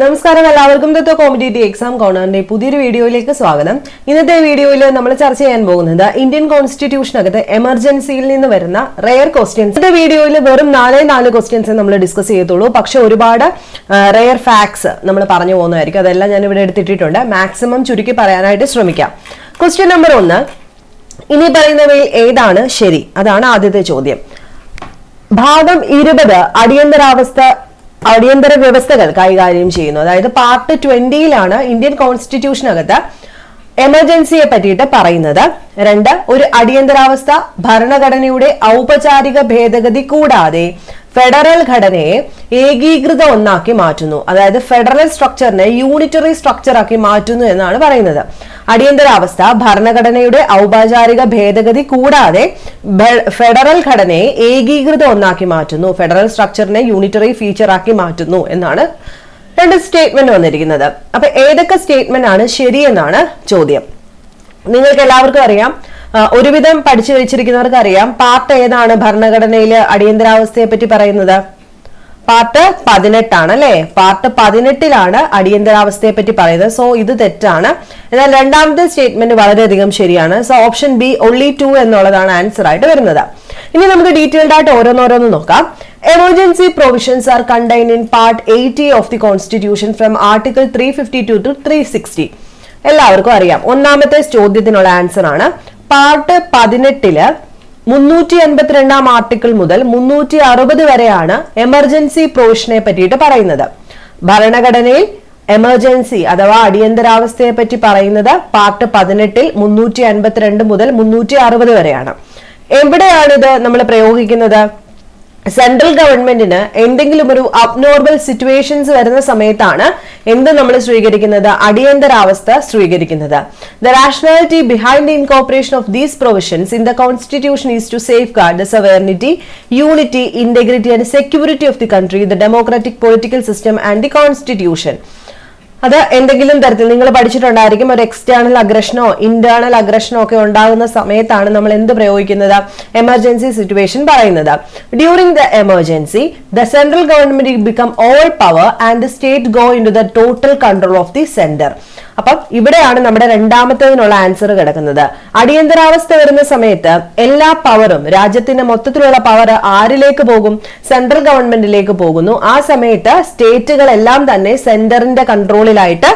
നമസ്കാരം എല്ലാവർക്കും Datta competitive exam കോണറിന്റെ പുതിയൊരു വീഡിയോയിലേക്ക് സ്വാഗതം. ഇന്നത്തെ വീഡിയോയിൽ നമ്മൾ ചർച്ച ചെയ്യാൻ പോകുന്നത് ഇന്ത്യൻ കോൺസ്റ്റിറ്റ്യൂഷനകത്ത് എമർജൻസിയിൽ നിന്ന് വരുന്ന റെയർ ക്വസ്റ്റ്യൻസ് ഇന്നത്തെ വീഡിയോയിൽ വെറും നാലേ നാല് ക്വസ്റ്റ്യൻസ് നമ്മൾ ഡിസ്കസ് ചെയ്യത്തുള്ളൂ. പക്ഷെ ഒരുപാട് റെയർ ഫാക്ട്സ് നമ്മൾ പറഞ്ഞു പോകുന്നതായിരിക്കും. അതെല്ലാം ഞാൻ ഇവിടെ എടുത്തിട്ടിട്ടുണ്ട്. മാക്സിമം ചുരുക്കി പറയാനായിട്ട് ശ്രമിക്കാം. ക്വസ്റ്റ്യൻ നമ്പർ ഒന്ന്. ഇനി പറയുന്നവയിൽ ഏതാണ് ശരി? അതാണ് ആദ്യത്തെ ചോദ്യം. ഭാഗം ഇരുപത് അടിയന്തരാവസ്ഥ അടിയന്തര വ്യവസ്ഥകൾ കൈകാര്യം ചെയ്യുന്നു. അതായത് പാർട്ട് ട്വന്റിയിലാണ് ഇന്ത്യൻ കോൺസ്റ്റിറ്റ്യൂഷനകത്ത് എമർജൻസിയെ പറ്റിയിട്ട് പറയുന്നത്. രണ്ട് ഒരു അടിയന്തരാവസ്ഥ ഭരണഘടനയുടെ ഔപചാരിക ഭേദഗതി കൂടാതെ ഫെഡറൽ ഘടനയെ ഏകീകൃത ഒന്നാക്കി മാറ്റുന്നു. അതായത് ഫെഡറൽ സ്ട്രക്ചറിനെ യൂണിറ്ററി സ്ട്രക്ചർ ആക്കി മാറ്റുന്നു എന്നാണ് പറയുന്നത്. അടിയന്തരാവസ്ഥ ഭരണഘടനയുടെ ഔപചാരിക ഭേദഗതി കൂടാതെ ഫെഡറൽ ഘടനയെ ഏകീകൃത ഒന്നാക്കി മാറ്റുന്നു. ഫെഡറൽ സ്ട്രക്ചറിനെ യൂണിറ്ററി ഫീച്ചർ ആക്കി മാറ്റുന്നു എന്നാണ് രണ്ട് സ്റ്റേറ്റ്മെന്റ് വന്നിരിക്കുന്നത്. അപ്പൊ ഏതൊക്കെ സ്റ്റേറ്റ്മെന്റ് ആണ് ശരിയെന്നാണ് ചോദ്യം. നിങ്ങൾക്ക് എല്ലാവർക്കും അറിയാം ഒരുവിധം പഠിച്ചു വെച്ചിരിക്കുന്നവർക്ക് അറിയാം പാർട്ട് ഏതാണ് ഭരണഘടനയിൽ അടിയന്തരാവസ്ഥയെ പറ്റി പറയുന്നത്? പാർട്ട് പതിനെട്ടാണ് അല്ലെ പാർട്ട് പതിനെട്ടിലാണ് അടിയന്തരാവസ്ഥയെ പറ്റി പറയുന്നത്. സോ ഇത് തെറ്റാണ്. എന്നാൽ രണ്ടാമത്തെ സ്റ്റേറ്റ്മെന്റ് വളരെയധികം ശരിയാണ്. So option B only two എന്നുള്ളതാണ് ആൻസർ ആയിട്ട് വരുന്നത്. ഇനി നമുക്ക് ഡീറ്റെയിൽഡ് ആയിട്ട് ഓരോന്നോരോന്ന് നോക്കാം. Emergency provisions are contain in part eighty of the constitution from article three fifty two to three sixty എല്ലാവർക്കും അറിയാം. ഒന്നാമത്തെ ചോദ്യത്തിനുള്ള ആൻസർ ആണ് പാർട്ട് പതിനെട്ടിൽ മുന്നൂറ്റി അൻപത്തിരണ്ടാം ആർട്ടിക്കിൾ മുതൽ മുന്നൂറ്റി അറുപത് വരെയാണ് എമർജൻസി പ്രൊവിഷനെ പറ്റിയിട്ട് പറയുന്നത്. ഭരണഘടനയിൽ എമർജൻസി അഥവാ അടിയന്തരാവസ്ഥയെ പറ്റി പറയുന്നത് പാർട്ട് പതിനെട്ടിൽ മുന്നൂറ്റി അൻപത്തിരണ്ട് മുതൽ മുന്നൂറ്റി അറുപത് വരെയാണ്. എവിടെയാണിത് നമ്മൾ പ്രയോഗിക്കുന്നത്? സെൻട്രൽ ഗവൺമെന്റിന് എന്തെങ്കിലും ഒരു അബ്നോർമൽ സിറ്റുവേഷൻസ് വരുന്ന സമയത്താണ് എന്ത് നമ്മൾ സ്വീകരിക്കുന്നത്? അടിയന്തരാവസ്ഥ സ്വീകരിക്കുന്നത്. The rationality behind the incorporation of these provisions in the constitution is to safeguard the sovereignty unity integrity and security of the country the democratic political system and the constitution അത് എന്തെങ്കിലും തരത്തിൽ നിങ്ങൾ പഠിച്ചിട്ടുണ്ടായിരിക്കും. ഒരു എക്സ്റ്റേണൽ അഗ്രഷനോ ഇന്റേണൽ അഗ്രഷനോ ഒക്കെ ഉണ്ടാകുന്ന സമയത്താണ് നമ്മൾ എന്ത് പ്രയോഗിക്കുന്നത്? എമർജൻസി സിറ്റുവേഷൻ പറയുന്നത്. During the emergency the central government become all power and the state go into the total control of the centre അപ്പം ഇവിടെയാണ് നമ്മുടെ രണ്ടാമത്തേതിനുള്ള ആൻസർ കിടക്കുന്നത്. അടിയന്തരാവസ്ഥ വരുന്ന സമയത്ത് എല്ലാ പവറും രാജ്യത്തിന്റെ മൊത്തത്തിലുള്ള പവർ ആരിലേക്ക് പോകും? സെൻട്രൽ ഗവൺമെന്റിലേക്ക് പോകുന്നു. ആ സമയത്ത് സ്റ്റേറ്റുകളെല്ലാം തന്നെ സെന്ററിന്റെ കൺട്രോളിലായിട്ട്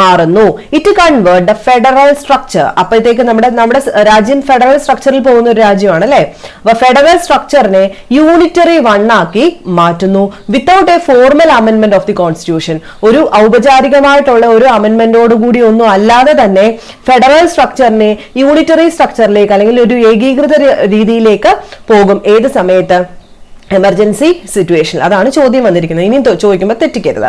മാറുന്നു. It convert the federal structure അപ്പോഴത്തേക്ക് നമ്മുടെ നമ്മുടെ രാജ്യം ഫെഡറൽ സ്ട്രക്ചറിൽ പോകുന്ന ഒരു രാജ്യമാണ് അല്ലെ അപ്പൊ ഫെഡറൽ സ്ട്രക്ചറിനെ യൂണിറ്ററി വൺ ആക്കി മാറ്റുന്നു. Without a formal amendment of the constitution ഒരു ഔപചാരികമായിട്ടുള്ള ഒരു അമെന്റ്മെന്റോട് കൂടി ഒന്നും അല്ലാതെ തന്നെ ഫെഡറൽ സ്ട്രക്ചറിനെ യൂണിറ്ററി സ്ട്രക്ചറിലേക്ക് അല്ലെങ്കിൽ ഒരു ഏകീകൃത രീതിയിലേക്ക് പോകും. ഏത് സമയത്ത്? എമർജൻസി സിറ്റുവേഷൻ അതാണ് ചോദ്യം വന്നിരിക്കുന്നത്. ഇനിയും ചോദിക്കുമ്പോൾ തെറ്റിക്കരുത്.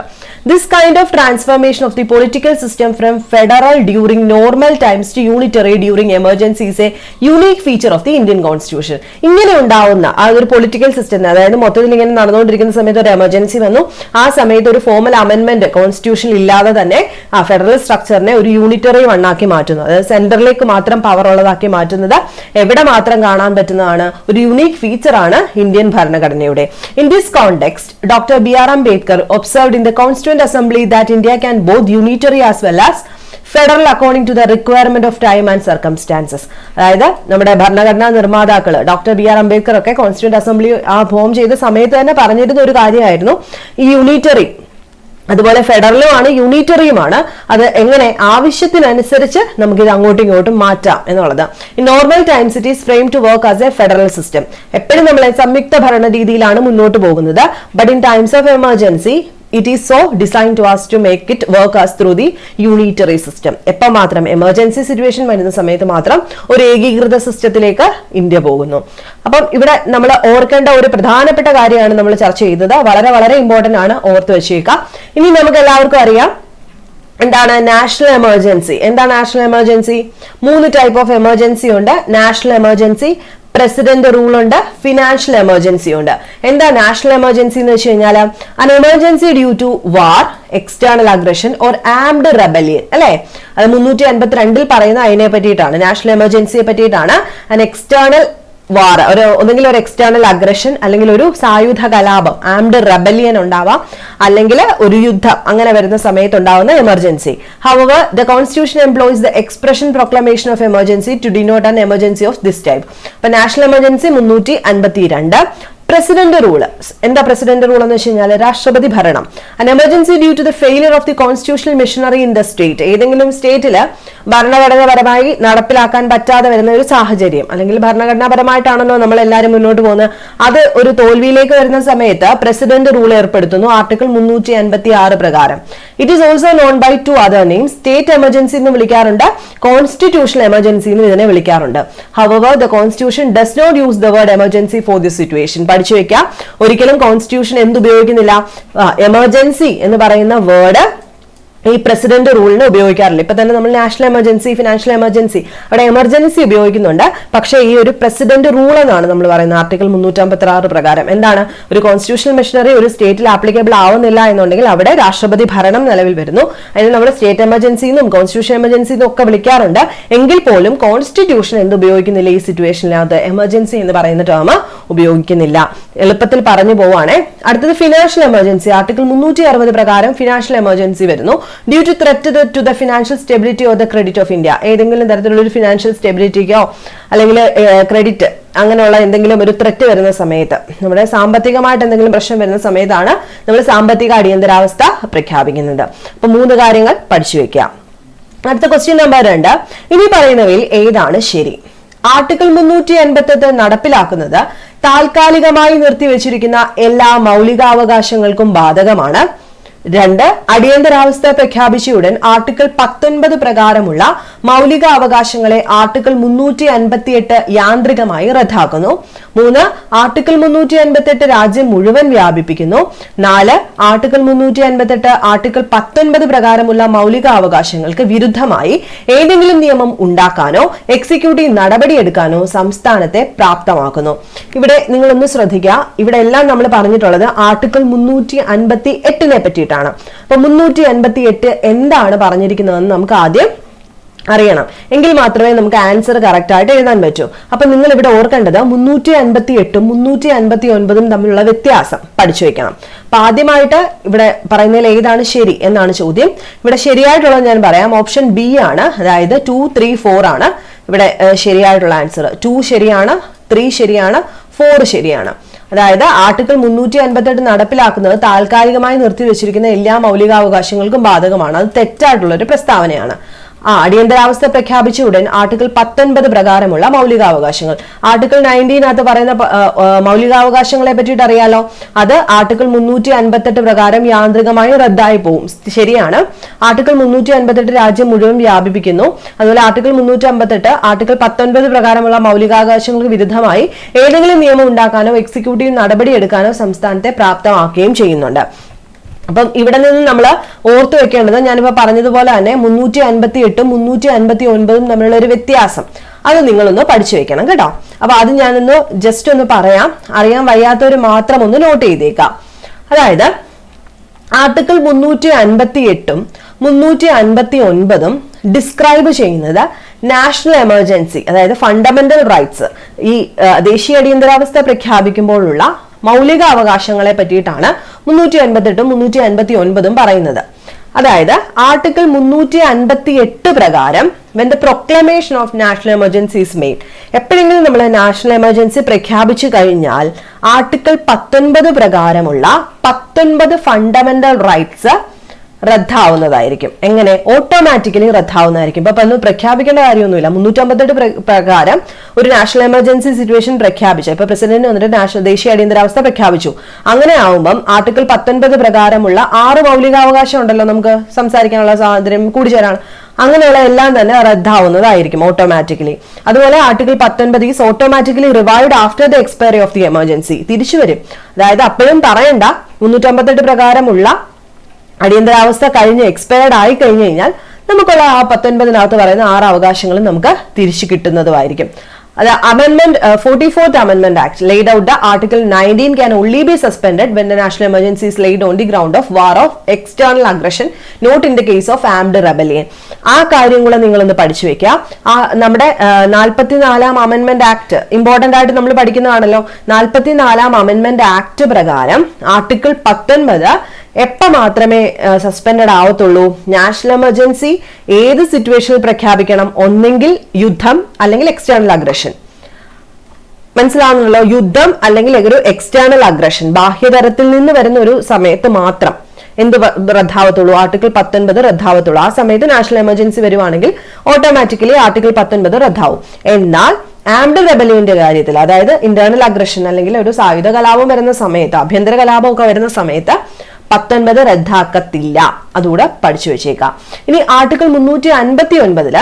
This kind of transformation of the political system from federal during normal times to unitary during emergencies a unique feature of the Indian constitution ഇങ്ങനെ ഉണ്ടാവുന്ന ആ ഒരു പൊളിറ്റിക്കൽ സിസ്റ്റം അതായത് മൊത്തത്തിൽ ഇങ്ങനെ നടന്നുകൊണ്ടിരിക്കുന്ന സമയത്ത് ഒരു എമർജൻസി വന്നു. ആ സമയത്ത് ഒരു ഫോമൽ അമെന്റ്മെന്റ് കോൺസ്റ്റിറ്റ്യൂഷൻ ഇല്ലാതെ തന്നെ ആ ഫെഡറൽ സ്ട്രക്ചറിനെ ഒരു യൂണിറ്ററി വണ്ണാക്കി മാറ്റുന്നു. അതായത് സെന്ററിലേക്ക് മാത്രം പവർ ഉള്ളതാക്കി മാറ്റുന്നത് എവിടെ മാത്രം കാണാൻ പറ്റുന്നതാണ്? ഒരു യുണീക് ഫീച്ചറാണ് ഇന്ത്യൻ ഇന്ത്യൻ ഭരണഘടനയുടെ in this context doctor B R Ambedkar observed in the constituent assembly that India can both unitary as well as federal according to the requirement of time and circumstances അതായത് നമ്മുടെ ഭരണഘടനാ നിർമ്മാതാക്കൾ doctor B R Ambedkar ഒക്കെ constituent assembly ആ form ചെയ്ത സമയത്ത് തന്നെ പറഞ്ഞിരുന്ന ഒരു കാര്യമായിരുന്നു. ഈ യൂണിറ്ററി അതുപോലെ ഫെഡറലുമാണ് യൂണിറ്ററിയുമാണ് അത് എങ്ങനെ ആവശ്യത്തിനനുസരിച്ച് നമുക്ക് ഇത് അങ്ങോട്ടും ഇങ്ങോട്ടും മാറ്റാം എന്നുള്ളത്. Normal times it is frame to work as a federal system എപ്പോഴും നമ്മൾ സംയുക്ത ഭരണ രീതിയിലാണ് മുന്നോട്ട് പോകുന്നത്. But in times of emergency it is so design to as to make it work as through the unitary system എപ്പോൾ മാത്രം emergency situation വരുന്ന സമയത്ത് മാത്രം ഒരു ഏകീകൃത സിസ്റ്റത്തിലേക്ക് ഇന്ത്യ പോകുന്നു. അപ്പം ഇവിടെ നമ്മൾ ഓർക്കേണ്ട ഒരു പ്രധാനപ്പെട്ട കാര്യമാണ് നമ്മൾ ചർച്ച ചെയ്തത്. വളരെ വളരെ ഇമ്പോർട്ടന്റ് ആണ് ഓർത്ത് വെച്ചേക്കാം. ഇനി നമുക്ക് എല്ലാവർക്കും അറിയാം എന്താണ് നാഷണൽ എമർജൻസി എന്താണ് നാഷണൽ എമർജൻസി മൂന്ന് ടൈപ്പ് ഓഫ് എമർജൻസി ഉണ്ട്. നാഷണൽ എമർജൻസി പ്രസിഡന്റ് റൂൾ ഉണ്ട് ഫിനാൻഷ്യൽ എമർജൻസി ഉണ്ട്. എന്താ നാഷണൽ എമർജൻസി എന്ന് വെച്ച് കഴിഞ്ഞാൽ an emergency due to war external aggression or armed rebellion അല്ലെ? അത് മുന്നൂറ്റി അൻപത്തിരണ്ടിൽ പറയുന്ന അതിനെ പറ്റിയിട്ടാണ് നാഷണൽ എമർജൻസിയെ പറ്റിയിട്ടാണ്. അൻ എക്സ്റ്റേണൽ വാർ ഒരു ഒന്നെങ്കിൽ ഒരു എക്സ്റ്റേണൽ അഗ്രഷൻ അല്ലെങ്കിൽ ഒരു സായുധ കലാപം ആംഡ് റെബലിയൻ ഉണ്ടാവാം. അല്ലെങ്കിൽ ഒരു യുദ്ധം അങ്ങനെ വരുന്ന സമയത്ത് ഉണ്ടാവുന്ന emergency our the constitution employs the expression proclamation of emergency to denote an emergency of this type അപ്പൊ നാഷണൽ എമർജൻസി മുന്നൂറ്റി അൻപത്തി രണ്ട് പ്രസിഡന്റ് റൂൾ. എന്താ പ്രസിഡന്റ് റൂൾ എന്ന് വെച്ച് കഴിഞ്ഞാൽ രാഷ്ട്രപതി ഭരണം. An emergency due to the failure of the constitutional machinery in the state ഏതെങ്കിലും സ്റ്റേറ്റിൽ ഭരണഘടനാപരമായി നടപ്പിലാക്കാൻ പറ്റാതെ വരുന്ന ഒരു സാഹചര്യം അല്ലെങ്കിൽ ഭരണഘടനാപരമായിട്ടാണല്ലോ നമ്മൾ എല്ലാവരും മുന്നോട്ട് പോകുന്നത് അത് ഒരു തോൽവിയിലേക്ക് വരുന്ന സമയത്ത് പ്രസിഡന്റ് റൂൾ ഏർപ്പെടുത്തുന്നു ആർട്ടിക്കിൾ മുന്നൂറ്റി അൻപത്തി ആറ് പ്രകാരം. It is also known by two other name state emergency എന്ന് വിളിക്കാറുണ്ട് കോൺസ്റ്റിറ്റ്യൂഷണൽ എമർജൻസി എന്ന് ഇതിനെ വിളിക്കാറുണ്ട്. Our the constitution does not use the word emergency for this situation പഠിച്ചു വെക്കാം ഒരിക്കലും കോൺസ്റ്റിറ്റ്യൂഷൻ എന്ത് ഉപയോഗിക്കുന്നില്ല. എമർജൻസി എന്ന് പറയുന്ന വേർഡ് ഈ പ്രസിഡന്റ് റൂളിന് ഉപയോഗിക്കാറില്ല. ഇപ്പൊ തന്നെ നമ്മൾ നാഷണൽ എമർജൻസി ഫിനാൻഷ്യൽ എമർജൻസി അവിടെ എമർജൻസി ഉപയോഗിക്കുന്നുണ്ട്. പക്ഷേ ഈ ഒരു പ്രസിഡന്റ് റൂൾ എന്നാണ് നമ്മൾ പറയുന്നത്. ആർട്ടിക്കിൾ മുന്നൂറ്റമ്പത്തി ആറ് പ്രകാരം. എന്താണ്? ഒരു കോൺസ്റ്റിറ്റ്യൂഷണൽ മെഷീനറി ഒരു സ്റ്റേറ്റിൽ ആപ്ലിക്കബിൾ ആവുന്നില്ല എന്നുണ്ടെങ്കിൽ അവിടെ രാഷ്ട്രപതി ഭരണം നിലവിൽ വരുന്നു. അതിന് നമ്മൾ സ്റ്റേറ്റ് എമർജൻസി എന്നും കോൺസ്റ്റിറ്റ്യൂഷൻ എമർജൻസി എന്നും ഒക്കെ വിളിക്കാറുണ്ട്. എങ്കിൽ പോലും കോൺസ്റ്റിറ്റ്യൂഷൻ എന്ത് ഉപയോഗിക്കുന്നില്ല ഈ സിറ്റുവേഷനിലകത്ത് എമർജൻസി എന്ന് പറയുന്ന ടേം ഉപയോഗിക്കുന്നില്ല. എളുപ്പത്തിൽ പറഞ്ഞു പോവാണേ. അടുത്തത് ഫിനാൻഷ്യൽ എമർജൻസി ആർട്ടിക്കിൾ മുന്നൂറ്റി അറുപത് പ്രകാരം ഫിനാൻഷ്യൽ എമർജൻസി വരുന്നു. Due to threat to the financial stability of the credit of India ഏതെങ്കിലും തരത്തിലുള്ള ഒരു ഫിനാൻഷ്യൽ സ്റ്റെബിലിറ്റിക്കോ അല്ലെങ്കിൽ ക്രെഡിറ്റ് അങ്ങനെയുള്ള എന്തെങ്കിലും ഒരു ത്രെറ്റ് വരുന്ന സമയത്ത് നമ്മുടെ സാമ്പത്തികമായിട്ട് എന്തെങ്കിലും പ്രശ്നം വരുന്ന സമയത്താണ് നമ്മൾ സാമ്പത്തിക അടിയന്തരാവസ്ഥ പ്രഖ്യാപിക്കുന്നത്. അപ്പൊ മൂന്ന് കാര്യങ്ങൾ പഠിച്ചു വെക്കാം അടുത്ത ക്വസ്റ്റ്യൻ നമ്പർ രണ്ട്. ഇനി പറയുന്നവയിൽ ഏതാണ് ശരി? ആർട്ടിക്കിൾ മുന്നൂറ്റി എൺപത്തെട്ട് നടപ്പിലാക്കുന്നത് താൽക്കാലികമായി നിർത്തിവച്ചിരിക്കുന്ന എല്ലാ മൗലികാവകാശങ്ങൾക്കും ബാധകമാണ്. രണ്ട് അടിയന്തരാവസ്ഥ പ്രഖ്യാപിച്ചയുടൻ ആർട്ടിക്കിൾ പത്തൊൻപത് പ്രകാരമുള്ള മൗലിക അവകാശങ്ങളെ ആർട്ടിക്കിൾ മുന്നൂറ്റി അൻപത്തിയെട്ട് യാന്ത്രികമായി റദ്ദാക്കുന്നു. മൂന്ന് ആർട്ടിക്കിൾ മുന്നൂറ്റി അൻപത്തെട്ട് രാജ്യം മുഴുവൻ വ്യാപിപ്പിക്കുന്നു. നാല് ആർട്ടിക്കിൾ മുന്നൂറ്റി അൻപത്തെട്ട് ആർട്ടിക്കിൾ പത്തൊൻപത് പ്രകാരമുള്ള മൗലിക അവകാശങ്ങൾക്ക് വിരുദ്ധമായി ഏതെങ്കിലും നിയമം ഉണ്ടാക്കാനോ എക്സിക്യൂട്ടീവ് നടപടിയെടുക്കാനോ സംസ്ഥാനത്തെ പ്രാപ്തമാക്കുന്നു. ഇവിടെ നിങ്ങളൊന്ന് ശ്രദ്ധിക്കുക. ഇവിടെ എല്ലാം നമ്മൾ പറഞ്ഞിട്ടുള്ളത് ആർട്ടിക്കിൾ മുന്നൂറ്റി അൻപത്തി എട്ടിനെ പറ്റിയിട്ടാണ്. അപ്പൊ മുന്നൂറ്റി അൻപത്തി എട്ട് എന്താണ് പറഞ്ഞിരിക്കുന്നതെന്ന് നമുക്ക് ആദ്യം അറിയണം. എങ്കിൽ മാത്രമേ നമുക്ക് ആൻസർ കറക്റ്റ് ആയിട്ട് എഴുതാൻ പറ്റൂ. അപ്പൊ നിങ്ങൾ ഇവിടെ ഓർക്കേണ്ടത് മുന്നൂറ്റി അൻപത്തി എട്ടും മുന്നൂറ്റി അൻപത്തി ഒൻപതും തമ്മിലുള്ള വ്യത്യാസം പഠിച്ചു വെക്കണം. അപ്പൊ ആദ്യമായിട്ട് ഇവിടെ പറയുന്നതിൽ ഏതാണ് ശരി എന്നാണ് ചോദ്യം. ഇവിടെ ശരിയായിട്ടുള്ളത് ഞാൻ പറയാം. ഓപ്ഷൻ ബി ആണ്. അതായത് ടു ത്രീ ഫോർ ആണ്. ഇവിടെ ശരിയായിട്ടുള്ള ആൻസർ ടു ശരിയാണ് ത്രീ ശരിയാണ് ഫോർ ശരിയാണ്. അതായത് ആർട്ടിക്കിൾ മുന്നൂറ്റി അൻപത്തെട്ട് നടപ്പിലാക്കുന്നത് താൽക്കാലികമായി നിർത്തിവെച്ചിരിക്കുന്ന എല്ലാ മൗലികാവകാശങ്ങൾക്കും ബാധകമാണ്. അത് തെറ്റായിട്ടുള്ള ഒരു പ്രസ്താവനയാണ്. ആ അടിയന്തരാവസ്ഥ പ്രഖ്യാപിച്ച ഉടൻ ആർട്ടിക്കിൾ പത്തൊൻപത് പ്രകാരമുള്ള മൗലികാവകാശങ്ങൾ. ആർട്ടിക്കിൾ നയന്റീനകത്ത് പറയുന്ന മൗലികാവകാശങ്ങളെ പറ്റിയിട്ട് അറിയാലോ? അത് ആർട്ടിക്കിൾ മുന്നൂറ്റി അൻപത്തെട്ട് പ്രകാരം യാന്ത്രികമായി റദ്ദായി പോകും ശരിയാണ്. ആർട്ടിക്കിൾ മുന്നൂറ്റി അൻപത്തെട്ട് രാജ്യം മുഴുവൻ വ്യാപിപ്പിക്കുന്നു. അതുപോലെ ആർട്ടിക്കിൾ മുന്നൂറ്റി അമ്പത്തെട്ട് ആർട്ടിക്കിൾ പത്തൊൻപത് പ്രകാരമുള്ള മൗലികാവകാശങ്ങൾക്ക് വിരുദ്ധമായി ഏതെങ്കിലും നിയമം ഉണ്ടാക്കാനോ എക്സിക്യൂട്ടീവ് നടപടിയെടുക്കാനോ സംസ്ഥാനത്തെ പ്രാപ്തമാക്കുകയും ചെയ്യുന്നുണ്ട്. അപ്പം ഇവിടെ നിന്ന് നമ്മൾ ഓർത്തു വെക്കേണ്ടത് ഞാനിപ്പോ പറഞ്ഞതുപോലെ തന്നെ മുന്നൂറ്റി അൻപത്തി എട്ടും മുന്നൂറ്റി അൻപത്തി ഒൻപതും തമ്മിലുള്ള ഒരു വ്യത്യാസം. അത് നിങ്ങളൊന്ന് പഠിച്ചു വെക്കണം കേട്ടോ. അപ്പൊ അത് ഞാനൊന്ന് ജസ്റ്റ് ഒന്ന് പറയാം. അറിയാൻ വയ്യാത്തവർ മാത്രം ഒന്ന് നോട്ട് ചെയ്തേക്കാം. അതായത് ആർട്ടിക്കിൾ മുന്നൂറ്റി അൻപത്തി എട്ടും മുന്നൂറ്റി അൻപത്തി ഒൻപതും ഡിസ്ക്രൈബ് ചെയ്യുന്നത് നാഷണൽ എമർജൻസി അതായത് ഫണ്ടമെന്റൽ റൈറ്റ്സ് ഈ ദേശീയ അടിയന്തരാവസ്ഥ പ്രഖ്യാപിക്കുമ്പോഴുള്ള മൗലിക അവകാശങ്ങളെ പറ്റിയിട്ടാണ് മുന്നൂറ്റി അൻപത്തെട്ടും മുന്നൂറ്റി അൻപത്തി ഒൻപതും പറയുന്നത്. അതായത് ആർട്ടിക്കിൾ മുന്നൂറ്റി അൻപത്തി എട്ട് പ്രകാരം when the proclamation of national emergency is made എപ്പോഴെങ്കിലും നമ്മൾ നാഷണൽ എമർജൻസി പ്രഖ്യാപിച്ചു കഴിഞ്ഞാൽ ആർട്ടിക്കിൾ പത്തൊൻപത് പ്രകാരമുള്ള പത്തൊൻപത് ഫണ്ടമെന്റൽ റൈറ്റ്സ് റദ്ദാവുന്നതായിരിക്കും. എങ്ങനെ? ഓട്ടോമാറ്റിക്കലി റദ്ദാവുന്നതായിരിക്കും. ഇപ്പൊ ഒന്ന് പ്രഖ്യാപിക്കേണ്ട കാര്യമൊന്നുമില്ല. മുന്നൂറ്റമ്പത്തെട്ട് പ്ര- പ്രകാരം ഒരു നാഷണൽ എമർജൻസി സിറ്റുവേഷൻ പ്രഖ്യാപിച്ചു. ഇപ്പൊ പ്രസിഡന്റ് വന്നിട്ട് നാഷണൽ ദേശീയ അടിയന്തരാവസ്ഥ പ്രഖ്യാപിച്ചു. അങ്ങനെ ആവുമ്പം ആർട്ടിക്കിൾ പത്തൊൻപത് പ്രകാരമുള്ള ആറ് മൗലികാവകാശം ഉണ്ടല്ലോ നമുക്ക് സംസാരിക്കാനുള്ള സ്വാതന്ത്ര്യം കൂടിച്ചേരാണ്. അങ്ങനെയുള്ള എല്ലാം തന്നെ റദ്ദാവുന്നതായിരിക്കും ഓട്ടോമാറ്റിക്കലി അതുപോലെ ആർട്ടിക്കിൾ പത്തൊൻപത് is automatically revived after the expiry of the emergency തിരിച്ചു വരും അതായത് അപ്പോഴും പറയണ്ട മുന്നൂറ്റമ്പത്തെട്ട് പ്രകാരമുള്ള അടിയന്തരാവസ്ഥ കഴിഞ്ഞ് എക്സ്പയർഡ് ആയി കഴിഞ്ഞു കഴിഞ്ഞാൽ നമുക്കുള്ള ആ പത്തൊൻപതിനകത്ത് പറയുന്ന ആറ് അവകാശങ്ങളും നമുക്ക് തിരിച്ചു കിട്ടുന്നതുമായിരിക്കും. അത് അമെൻമെന്റ് forty 44th അമെൻമെന്റ് act laid out the article 19 can only be suspend when the national emergency is laid ground of war of external aggression not in not case of armed of ആ കാര്യം നിങ്ങൾ നിങ്ങളൊന്ന് പഠിച്ചു വെക്കുക. ആ നമ്മുടെ നാൽപ്പത്തിനാലാം അമെന്റ്മെന്റ് ആക്ട് ഇമ്പോർട്ടന്റ് ആയിട്ട് നമ്മൾ പഠിക്കുന്നതാണല്ലോ. നാൽപ്പത്തിനാലാം അമെന്റ്മെന്റ് ആക്ട് പ്രകാരം ആർട്ടിക്കിൾ പത്തൊൻപത് എപ്പോൾ മാത്രമേ സസ്പെൻഡഡ് ആവത്തുള്ളൂ? നാഷണൽ എമർജൻസി ഏത് സിറ്റുവേഷനിൽ പ്രഖ്യാപിക്കണം? ഒന്നെങ്കിൽ യുദ്ധം അല്ലെങ്കിൽ എക്സ്റ്റേണൽ അഗ്രഷൻ മനസ്സിലാവുന്നുള്ളൂ യുദ്ധം അല്ലെങ്കിൽ ഒരു എക്സ്റ്റേണൽ അഗ്രഷൻ ബാഹ്യതരത്തിൽ നിന്ന് വരുന്ന ഒരു സമയത്ത് മാത്രം എന്ത് റദ്ദാവത്തുള്ളൂ? ആർട്ടിക്കിൾ പത്തൊൻപത് റദ്ദാവത്തുള്ളൂ. ആ സമയത്ത് നാഷണൽ എമർജൻസി വരുവാണെങ്കിൽ ഓട്ടോമാറ്റിക്കലി ആർട്ടിക്കിൾ പത്തൊൻപത് റദ്ദാവും. എന്നാൽ ആംഡ് റെബലിയന്റെ കാര്യത്തിൽ അതായത് ഇന്റേണൽ അഗ്രഷൻ അല്ലെങ്കിൽ ഒരു സായുധ കലാപം വരുന്ന സമയത്ത് ആഭ്യന്തര കലാപം ഒക്കെ വരുന്ന സമയത്ത് പത്തൊൻപത് റദ്ദാക്കത്തില്ല അതുകൂടെ പഠിച്ചു വെച്ചേക്കാം ഇനി ആർട്ടിക്കിൾ മുന്നൂറ്റി അൻപത്തി ഒൻപതിൽ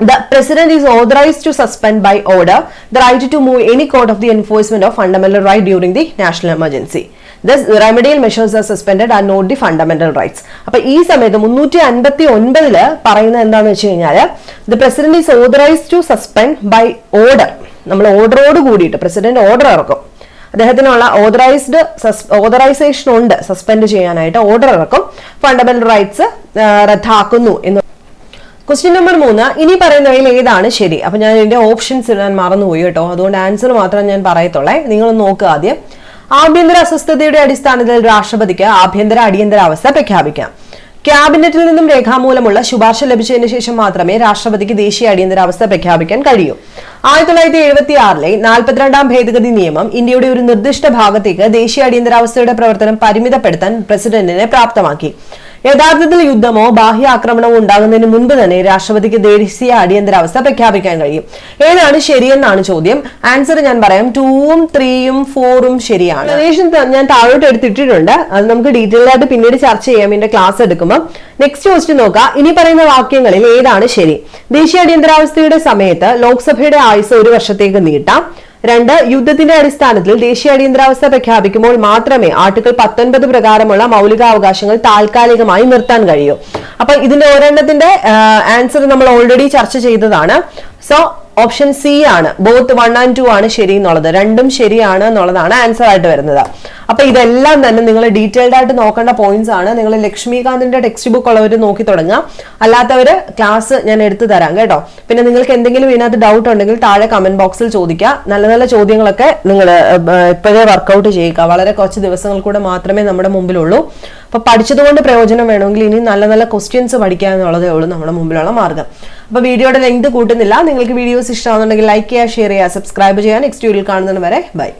The president is authorized to suspend by order the right to move any court of the enforcement of fundamental right during the national emergency. Thus, remedial measures are suspended are not the fundamental rights. അപ്പൊ ഈ സമയത്ത് മുന്നൂറ്റി അൻപത്തി ഒൻപതിൽ പറയുന്നത് എന്താണെന്ന് വെച്ച് കഴിഞ്ഞാൽ the president is authorised to suspend by order നമ്മൾ ഓർഡറോട് കൂടിയിട്ട് പ്രസിഡന്റ് ഓർഡർ ഇറക്കും അദ്ദേഹത്തിനുള്ള ഓതറൈസ്ഡ് ഓതറൈസേഷൻ ഉണ്ട് സസ്പെൻഡ് ചെയ്യാനായിട്ട്. ഓർഡർ ഇറക്കും. ഫണ്ടമെന്റൽ റൈറ്റ്സ് റദ്ദാക്കുന്നു എന്ന്. ക്വസ്റ്റ്യൻ നമ്പർ മൂന്ന്. ഇനി പറയുന്നവയിൽ ഏതാണ് ശരി? അപ്പൊ ഞാൻ ഇതിന്റെ ഓപ്ഷൻസ് ഇടാൻ മറന്നുപോയി കേട്ടോ. അതുകൊണ്ട് ആൻസർ മാത്രം ഞാൻ പറയത്തുള്ളേ. നിങ്ങൾ നോക്കുക ആദ്യം. ആഭ്യന്തര അസ്വസ്ഥതയുടെ അടിസ്ഥാനത്തിൽ രാഷ്ട്രപതിക്ക് ആഭ്യന്തര അടിയന്തരാവസ്ഥ പ്രഖ്യാപിക്കാം. ക്യാബിനറ്റിൽ നിന്നും രേഖാമൂലമുള്ള ശുപാർശ ലഭിച്ചതിന് ശേഷം മാത്രമേ രാഷ്ട്രപതിക്ക് ദേശീയ അടിയന്തരാവസ്ഥ പ്രഖ്യാപിക്കാൻ കഴിയൂ. ആയിരത്തി തൊള്ളായിരത്തി എഴുപത്തി ആറിലെ നാൽപ്പത്തിരണ്ടാം ഭേദഗതി നിയമം ഇന്ത്യയുടെ ഒരു നിർദ്ദിഷ്ട ഭാഗത്തേക്ക് ദേശീയ അടിയന്തരാവസ്ഥയുടെ പ്രവർത്തനം പരിമിതപ്പെടുത്താൻ പ്രസിഡന്റിനെ പ്രാപ്തമാക്കി. യഥാർത്ഥത്തിൽ യുദ്ധമോ ബാഹ്യ ആക്രമണമോ ഉണ്ടാകുന്നതിന് മുൻപ് തന്നെ രാഷ്ട്രപതിക്ക് ദേശീയ അടിയന്തരാവസ്ഥ പ്രഖ്യാപിക്കാൻ കഴിയും. ഏതാണ് ശരിയെന്നാണ് ചോദ്യം. ആൻസർ ഞാൻ പറയാം. ടൂവും ത്രീയും ഫോറും ശരിയാണ്. ഏകദേശം ഞാൻ താഴോട്ട് എടുത്തിട്ടിട്ടുണ്ട്. അത് നമുക്ക് ഡീറ്റെയിൽ ആയിട്ട് പിന്നീട് ചർച്ച ചെയ്യാം. എന്റെ ക്ലാസ് എടുക്കുമ്പോൾ നെക്സ്റ്റ് ക്വസ്റ്റ്യൻ നോക്കാം ഇനി പറയുന്ന വാക്യങ്ങളിൽ ഏതാണ് ശരി? ദേശീയ അടിയന്തരാവസ്ഥയുടെ സമയത്ത് ലോക്സഭയുടെ ആയുസ് ഒരു വർഷത്തേക്ക് നീട്ടാം. രണ്ട് യുദ്ധത്തിന്റെ അടിസ്ഥാനത്തിൽ ദേശീയ അടിയന്തരാവസ്ഥ പ്രഖ്യാപിക്കുമ്പോൾ മാത്രമേ ആർട്ടിക്കിൾ പത്തൊൻപത് പ്രകാരമുള്ള മൗലികാവകാശങ്ങൾ താൽക്കാലികമായി നിർത്താൻ കഴിയൂ. അപ്പൊ ഇതിന്റെ ഒരെണ്ണത്തിന്റെ ആൻസർ നമ്മൾ ഓൾറെഡി ചർച്ച ചെയ്തതാണ്. സോ ഓപ്ഷൻ സി ആണ്. ബോത്ത് വൺ ആൻഡ് ടു ആണ് ശരി എന്നുള്ളത്. രണ്ടും ശരിയാണ് എന്നുള്ളതാണ് ആൻസർ ആയിട്ട് വരുന്നത്. അപ്പൊ ഇതെല്ലാം തന്നെ നിങ്ങൾ ഡീറ്റെയിൽഡ് ആയിട്ട് നോക്കേണ്ട പോയിന്റ്സ് ആണ്. നിങ്ങൾ ലക്ഷ്മികാന്തിന്റെ ടെക്സ്റ്റ് ബുക്ക് ഉള്ളവർ നോക്കി തുടങ്ങുക അല്ലാത്തവർ ക്ലാസ് ഞാൻ എടുത്തു തരാം കേട്ടോ. പിന്നെ നിങ്ങൾക്ക് എന്തെങ്കിലും ഇതിനകത്ത് ഡൗട്ട് ഉണ്ടെങ്കിൽ താഴെ കമന്റ് ബോക്സിൽ ചോദിക്കുക നല്ല നല്ല ചോദ്യങ്ങളൊക്കെ നിങ്ങൾ ഇപ്പോഴേ വർക്കൗട്ട് ചെയ്യുക. വളരെ കുറച്ച് ദിവസങ്ങൾ കൂടെ മാത്രമേ നമ്മുടെ മുമ്പിലുള്ളൂ. അപ്പൊ പഠിച്ചതുകൊണ്ട് പ്രയോജനം വേണമെങ്കിൽ ഇനി നല്ല നല്ല ക്വസ്റ്റ്യൻസ് പഠിക്കുക എന്നുള്ളതേ ഉള്ളൂ നമ്മുടെ മുമ്പിലുള്ള മാർഗം. അപ്പോൾ വീഡിയോയുടെ ലെങ്ത് കൂട്ടുന്നില്ല. നിങ്ങൾക്ക് വീഡിയോസ് ഇഷ്ടമാണെന്നുണ്ടെങ്കിൽ ലൈക്ക് ചെയ്യുക ഷെയർ ചെയ്യുക സബ്സ്ക്രൈബ് ചെയ്യുക. നെക്സ്റ്റ് വീഡിയോയിൽ കാണുന്നതിന് വരെ ബൈ